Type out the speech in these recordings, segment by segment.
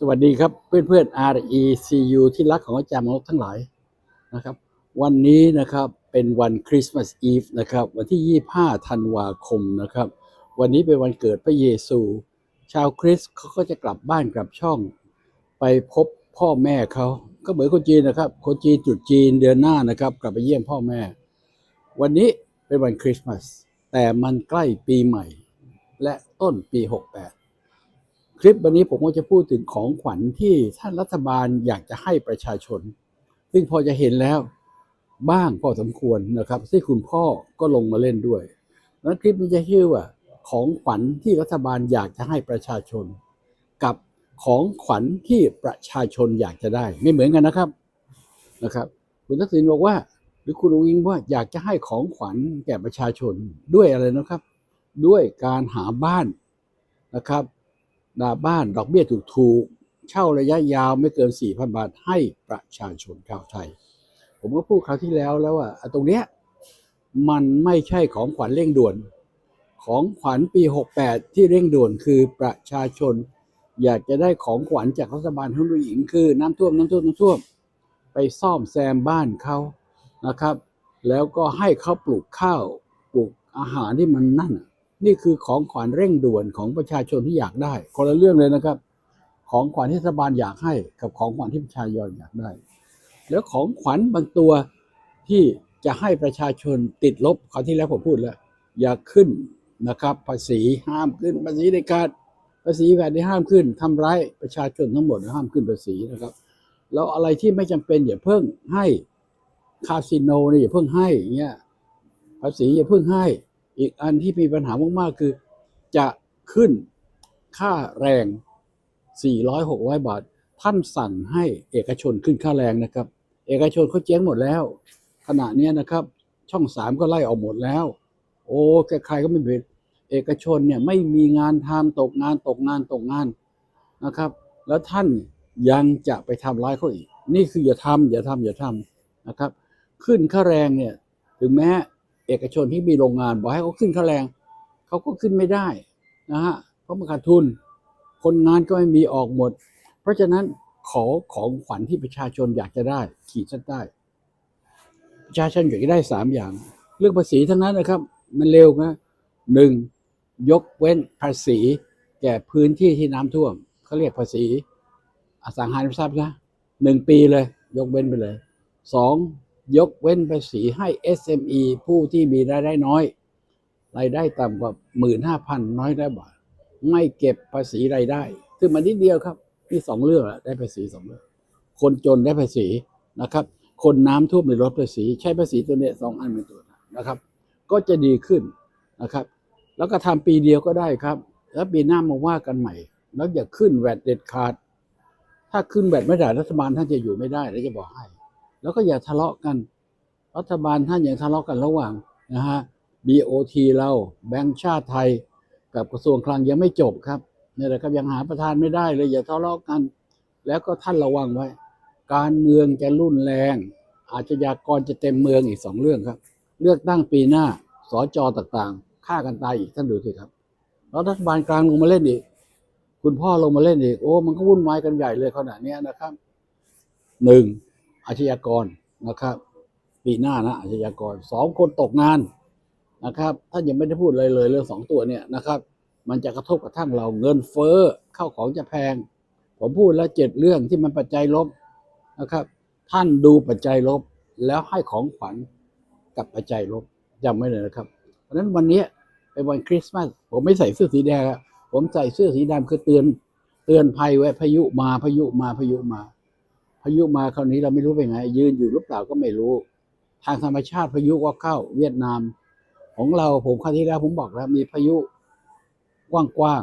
สวัสดีครับเพื่อนเพื่อน RECU ที่รักของอาจารย์มนกทั้งหลายนะครับ วันนี้นะครับเป็นวันคริสต์มาสอีฟนะครับ วันที่ 25 ธันวาคมนะครับ วันนี้เป็นวันเกิดพระเยซู ชาวคริสต์เขาก็จะกลับบ้านกลับช่อง ไปพบพ่อแม่เขาก็เหมือนคนจีนนะครับ คนจีนจุดจีนเดือนหน้านะครับ กลับไปเยี่ยมพ่อแม่ วันนี้เป็นวันคริสต์มาสแต่มันใกล้ปีใหม่ และต้นปี 68 คลิปวันนี้ผมก็จะพูดถึงของขวัญที่ท่านรัฐบาลอยากจะให้ประชาชน ซึ่งพอจะเห็นแล้วบ้างพอสมควรนะครับซึ่งคุณพ่อก็ลงมาเล่นด้วยนั้นคลิปนี้จะชื่อว่า ของขวัญที่รัฐบาลอยากจะให้ประชาชน กับของขวัญที่ประชาชนอยากจะได้ ไม่เหมือนกันนะครับนะครับ คุณทักษิณบอกว่า หรือคุณอุ้งอิงว่าอยากจะให้ของขวัญแก่ประชาชนด้วยอะไรนะครับ ด้วยการหาบ้านนะครับ ดาบ้านดอกเบี้ยถูกๆ เช่าระยะยาวไม่เกิน 4,000 บาทให้ประชาชนชาวไทย ผมก็พูดคราวที่แล้วแล้วว่าตรงเนี้ยมันไม่ใช่ของขวัญเร่งด่วน ของขวัญปี 68 ที่เร่งด่วนคือประชาชน อยากจะได้ของขวัญจากรัฐบาลท่านผู้หญิงคือน้ำท่วมน้ำท่วมน้ำท่วม ไปซ่อมแซมบ้านเขานะครับ แล้วก็ให้เขาปลูกข้าวปลูกอาหารที่มันนั่น นี่คือของขวัญเร่งด่วนของประชาชนที่อยากได้คนละเรื่องเลยนะครับ ของขวัญที่รัฐบาลอยากให้ กับของขวัญที่ประชาชนอยากได้ แล้วของขวัญบางตัวที่จะให้ประชาชนติดลบคราวที่แล้วผมพูดแล้ว อย่าขึ้นนะครับ ภาษีห้ามขึ้นภาษีในการภาษีแวดที่ห้ามขึ้นทำร้ายประชาชนทั้งหมดห้ามขึ้นภาษีนะครับแล้วอะไรที่ไม่จำเป็นอย่าเพิ่งให้คาสิโนนี่อย่าเพิ่งให้เงี้ยภาษีอย่าเพิ่งให้ อีกอันที่มีปัญหามากๆคือจะขึ้นค่าแรง 400 600 บาท ท่านสั่งให้เอกชนขึ้นค่าแรงนะครับ เอกชนเขาเจ๊งหมดแล้ว ขณะนี้นะครับ ช่องสามก็ไล่ออกหมดแล้ว โอ้ใครก็ไม่เป็นเอกชนเนี่ยไม่มีงานทำตกงานตกงานตกงานนะครับ แล้วท่านยังจะไปทำร้ายเขาอีก นี่คืออย่าทำอย่าทำอย่าทำนะครับ ขึ้นค่าแรงเนี่ยถึงแม้ เอกชนที่มีโรงงานบอกให้เขาขึ้นค่าแรงเขาก็ขึ้นไม่ได้นะฮะเพราะมันขาดทุน คนงานก็ไม่มีออกหมด เพราะฉะนั้นขอของขวัญที่ประชาชนอยากจะได้ ขีดเส้นใต้ประชาชนอยากจะได้สามอย่าง เรื่องภาษีทั้งนั้นนะครับ มันเร็วนะหนึ่งยกเว้นภาษีแก่พื้นที่ที่น้ำท่วมเขาเรียกภาษีอสังหาริมทรัพย์นะหนึ่งปีเลย ยกเว้นไปเลยสอง ยกเว้นภาษีให้ SME ผู้ที่มีรายได้น้อย รายได้ต่ำกว่าหมื่นห้าพันน้อยได้บาท ไม่เก็บภาษีรายได้ซึ่งมันนิดเดียวครับนี่สองเรื่องได้ภาษีสองเรื่อง คนจนได้ภาษีนะครับ คนน้ำท่วมในลดภาษี ใช้ภาษีตัวเนี้ยสองอันเป็นตัวนะครับ ก็จะดีขึ้นนะครับ แล้วก็ทำปีเดียวก็ได้ครับ แล้วปีหน้ามาว่ากันใหม่ แล้วอย่าขึ้นแวดเด็ดขาด ถ้าขึ้นแวดไม่ได้รัฐบาลท่านจะอยู่ไม่ได้แล้วจะบอกให้ แล้วก็อย่าทะเลาะกัน รัฐบาลท่านอยังทะเลาะกันระหว่างนะฮะ BOT เราแบงก์ชาติไทย กับกระทรวงคลังยังไม่จบครับนี่แหละครับยังหาประธานไม่ได้เลยอย่าทะเลาะกัน แล้วก็ท่านระวังไว้ การเมืองจะรุนแรง อาชญากรจะเต็มเมืองอีกสองเรื่องครับ เลือกตั้งปีหน้าสจต่างๆฆ่ากันตายอีกท่านดูสิครับแล้วรัฐบาลกลางลงมาเล่นอีกคุณพ่อลงมาเล่นอีกโอ้มันก็วุ่นวายกันใหญ่เลยขนาดนี้นะครับหนึ่ง อาชญากรนะครับ ปีหน้านะอาชญากรสองคนตกงานนะครับท่านยังไม่ได้พูดเลยเลยเรื่องสองตัวเนี่ยนะครับ มันจะกระทบกระทั่งเราเงินเฟ้อเข้าของจะแพง ผมพูดแล้วเจ็ดเรื่องที่มันปัจจัยลบนะครับ ท่านดูปัจจัยลบแล้วให้ของขวัญกับปัจจัยลบจำไว้เลยนะครับ เพราะฉะนั้นวันนี้เป็นวันคริสต์มาสผมไม่ใส่เสื้อสีแดงผมใส่เสื้อสีดำคือเตือนเตือนภัยไว้พายุมาพายุมาพายุมาายุมาคราวนี้เราไม่รู้เป็นไง ยืนอยู่หรือเปล่าก็ไม่รู้ ทางธรรมชาติพายุก็เข้าเวียดนาม ของเราผมคราวที่แล้วผมบอกแล้วมีพายุกว้าง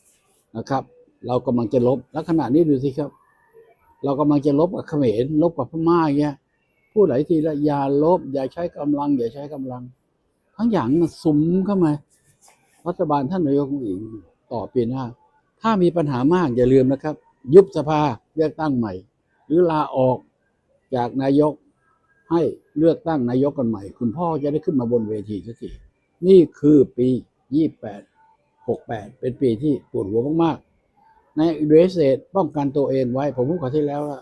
ๆนะครับ เรากำลังจะลบแล้วขณะนี้ดูสิครับ เรากำลังจะลบกับเขมรลบกับพม่าอย่างเงี้ยพูดหลายทีแล้วอย่าลบ อย่าใช้กำลัง อย่าใช้กำลัง ทั้งอย่างมันสุมเข้ามารัฐบาลท่านนายกองค์อิงต่อปีหน้าถ้ามีปัญหามากอย่าลืมนะครับ ยุบสภาเลือกตั้งใหม่ รือลาออกจากนายกให้เลือกตั้งนายกกันใหม่ คุณพ่อจะได้ขึ้นมาบนเวทีสักทีนี่คือปี 28 68 เป็นปีที่ปวดหัวมากๆ ในเดสเซป้องกันตัวเองไว้ ผมพูดขอที่แล้วว่า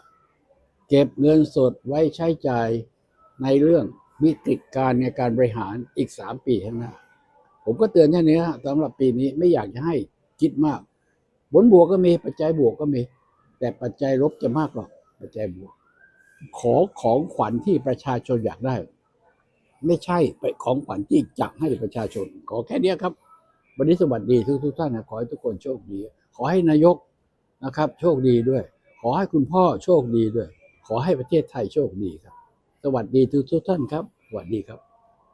เก็บเงินสดไว้ใช้จ่ายในเรื่องวิกฤตการณ์ในการบริหารอีกสามปีข้างหน้า ผมก็เตือนแค่นี้สำหรับปีนี้ไม่อยากจะให้คิดมากผลบวกก็มีปัจจัยบวกก็มี แต่ปัจจัยลบจะมากกว่า ปัจจัยบวก ขอของขวัญที่ประชาชนอยากได้ ไม่ใช่ไปของขวัญที่จักให้ประชาชน ขอแค่นี้ครับ วันนี้สวัสดีทุกทุกท่านนะขอให้ทุกคนโชคดี ขอให้นายกนะครับ โชคดีด้วย ขอให้คุณพ่อโชคดีด้วย ขอให้ประเทศไทยโชคดีครับ สวัสดีทุกทุกท่านครับสวัสดีครับ